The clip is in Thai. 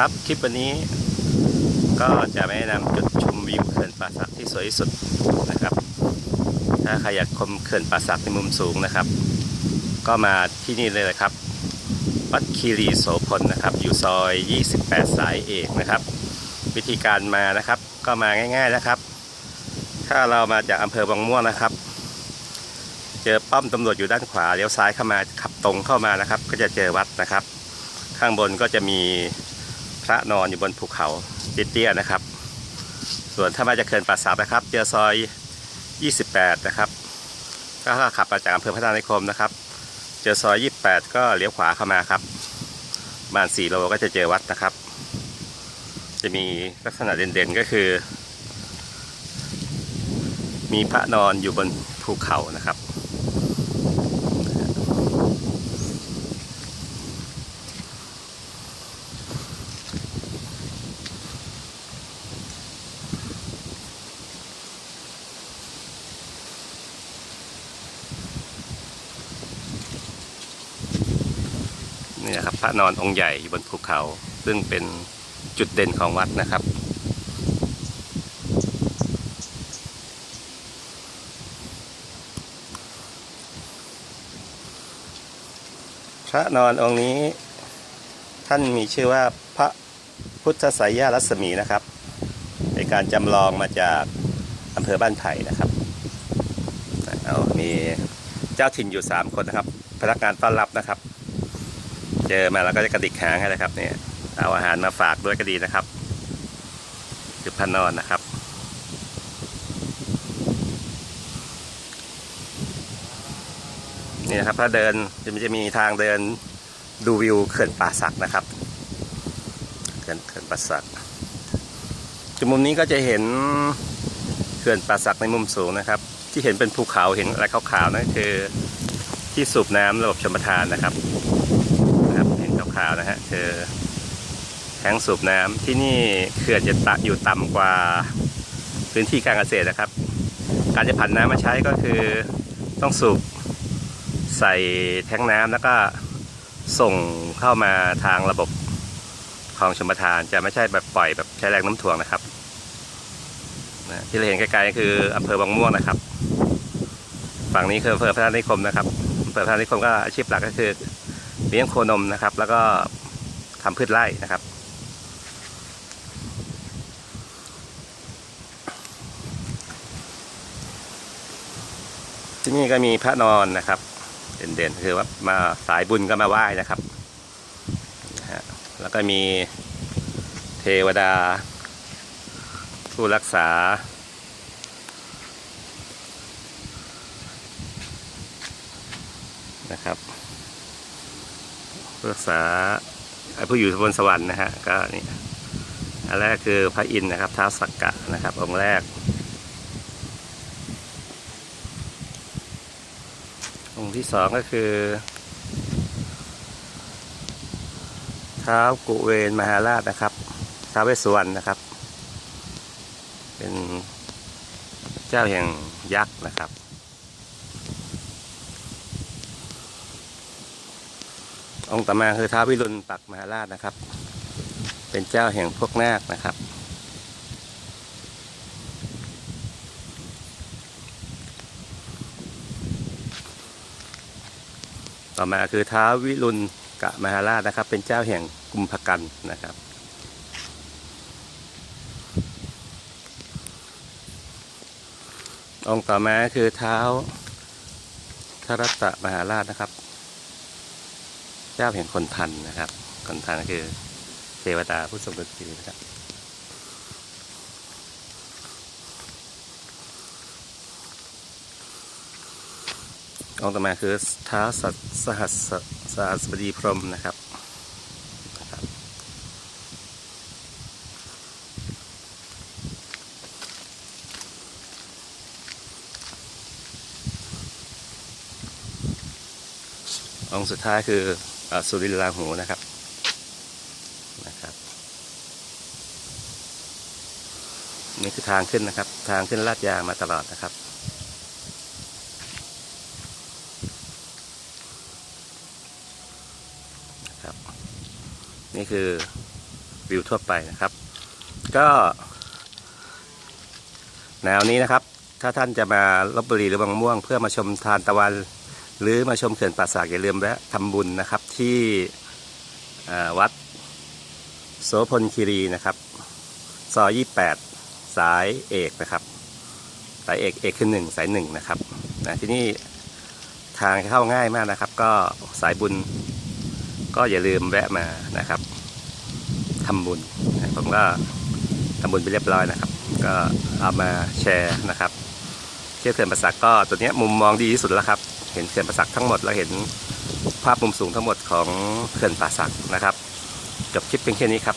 ครับ คลิปวันนี้ก็จะแนะนำจุดชมวิวเขื่อนป่าสักที่สวยที่สุดนะครับ ถ้าใครอยากชมเขื่อนป่าสักในมุมสูงนะครับ ก็มาที่นี่เลยนะครับ วัดคีรีโสพลนะครับ อยู่ซอย 28 สายเอกนะครับ วิธีการมานะครับ ก็มาง่าย ๆนะครับ ถ้าเรามาจากอำเภอบางม่วงนะครับ เจอป้อมตำรวจอยู่ด้านขวาเลี้ยวซ้ายเข้ามาขับตรงเข้ามานะครับ ก็จะเจอวัดนะครับ ข้างบนก็จะมี พระนอนอยู่บนภูเขาเตี้ยๆนะครับ ส่วนถ้ามาจากเขื่อนป่าสักนะครับ เจอซอย 28 นะครับ ก็ขับมาจากอำเภอพัฒนานิคมนะครับ เจอซอย 28 ก็เลี้ยวขวาเข้ามาครับประมาณ4โลก็จะเจอวัดนะครับ จะมีลักษณะเด่นๆก็คือ มีพระนอนอยู่บนภูเขานะครับ นี่นะครับพระนอนองค์ใหญ่อยู่บนภูเขา ซึ่งเป็นจุดเด่นของวัดนะครับ พระนอนองค์นี้ท่านมีชื่อว่าพระพุทธไสยารัศมีนะครับในการจำลองมาจากอำเภอบ้านไผ่นะครับเอามีเจ้าถิ่นอยู่ 3 คนนะครับ พนักงานต้อนรับนะครับ เจอมาแล้วก็จะกระดิกหางให้เลยครับเนี่ยเอาอาหารมาฝากด้วยก็ดีนะครับคือพระนอนนะครับ นี่นะครับถ้าเดินจะมจะมีทางเดินดูวิวเขื่อนป่าสักนะครับเขื่อนเขื่อนป่าสักจุดมุมนี้ก็จะเห็นเขื่อนป่าสักในมุมสูงนะครับ ที่เห็นเป็นภูเขาเห็นอะไรขาวๆนั่นคือที่สูบน้ำระบบชมทานนะครับนะครับ ขาวนะฮะคือแทงสูบน้ำที่นี่เขื่อนจะตะอยู่ต่ำกว่าพื้นที่การเกษตรนะครับ การจะผันน้ำมาใช้ก็คือต้องสูบใส่แท้งน้ำแล้วก็ส่งเข้ามาทางระบบคลองชมประทานจะไม่ใช่แบบปล่อยแบบใช้แรงน้ำถ่วงนะครับนะที่เราเห็นไกลๆก็คืออำเภอบางม่วงนะครับ ฝั่งนี้คืออำเภอพระนิคมนะครับอำเภอพระนิคมก็อาชีพหลักก็คือ เลี้ยงโคนมนะครับ แล้วก็ทำพืชไร่นะครับ ที่นี่ก็มีพระนอนนะครับ เด่นๆ คือว่ามาสายบุญก็มาไหว้นะครับ แล้วก็มีเทวดา ผู้รักษานะครับ รักษาเอ่อผู้อยู่บนสวรรค์นะฮะก็นี่อันแรกคือพระอินทร์นะครับท้าสักกะนะครับองค์แรก องค์ที่สองก็คือท้าวกุเวนมหาราชนะครับท้าวเวสสุวรรณนะครับ เป็นเจ้าแห่งยักษ์นะครับ องค์ต่อมาคือท้าววิรุณปักมหาราชนะครับ เป็นเจ้าแห่งพวกนาคนะครับต่อมาคือท้าววิรุณกะมหาราชนะครับ เป็นเจ้าแห่งกุมภกันนะครับ องค์ต่อมาคือเท้าทรัตตมหาราชนะครับ เจ้าแห่งคนพันนะครับ คนพันก็คือเทวดาผู้ทรงดนตรีนะครับองค์ต่อมาคือท้าสัตสหัสสหัสบดีพรหมนะครับองค์สุดท้ายคือ สุรินทราหูนะครับนะครับนี่คือทางขึ้นนะครับ ทางขึ้นลาดยางมาตลอดนะครับครับ นี่คือวิวทั่วไปนะครับ ก็แนวนี้นะครับ ถ้าท่านจะมาลบบุรีหรือบางม่วง เพื่อมาชมทานตะวัน หรือมาชมเขื่อนป่าสักอย่าลืมแวะทำบุญนะครับที่วัดโสพลคีรีนะครับซอย28สายเอกนะครับ สายเอกเอกคือหนึ่งสายหนึ่งนะครับนะที่นี่ทางเข้าง่ายมากนะครับ ก็สายบุญก็อย่าลืมแวะมานะครับทำบุญนะผมก็ทำบุญไปเรียบร้อยนะครับ ก็เอามาแชร์นะครับเที่ยวเขื่อนประสักก็ตัวนี้มุมมองดีที่สุดแล้วครับ เห็นเขื่อนป่าสักทั้งหมดเราเห็นภาพมุมสูงทั้งหมดของเขื่อนป่าสักนะครับจบคลิปเพียงแค่นี้ครับ